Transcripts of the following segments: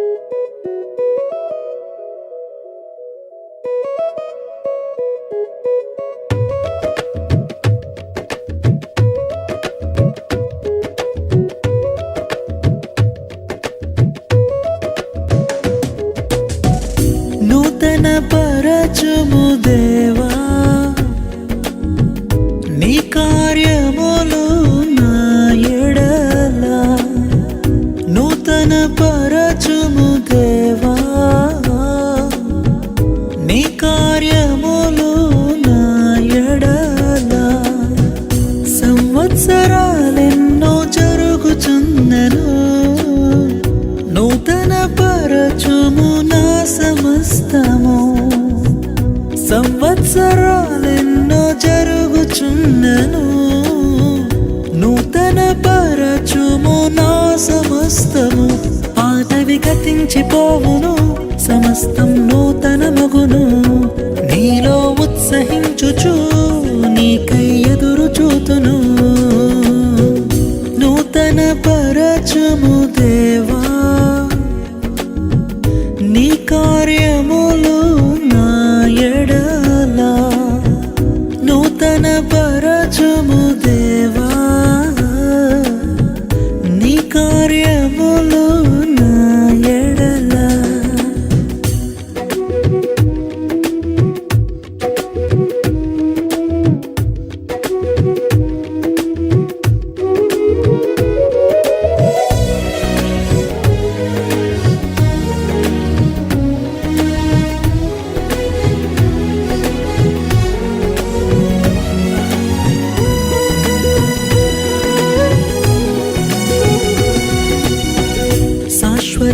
నూతన అవసరాలెన్నో జరుగుచున్నను నూతన పరచుము నా సమస్తము. సంవత్సరాలెన్నో జరుగుచున్నను నూతన పరచుము నా సమస్తము. పాతవి గతించిపోవును సమస్తం నూతన నీ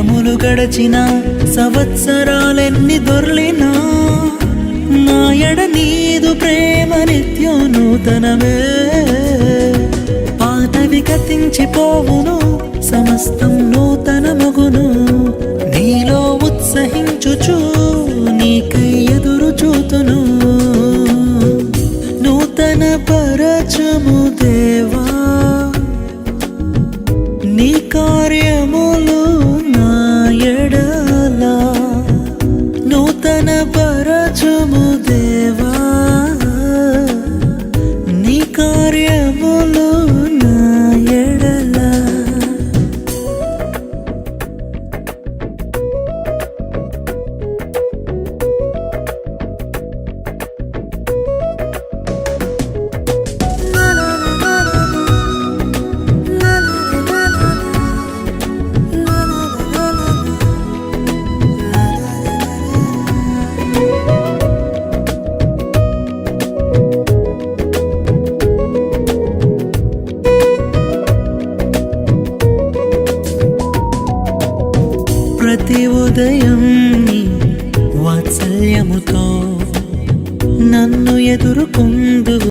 దినములు గడచిన సంవత్సరాలెన్ని దొర్లినా నాయడ నీదు ప్రేమ నిత్యం నూతనమే. పాతవి కతించిపోవును సమస్తం నూతన మగును నీలో ఉత్సహించుచు నీకై ఎదురు చూతును. నూతన పరచముదే నీ ప్రతి ఉదయం నీ వాత్సల్యముతో నన్ను ఎదుర్కొందువు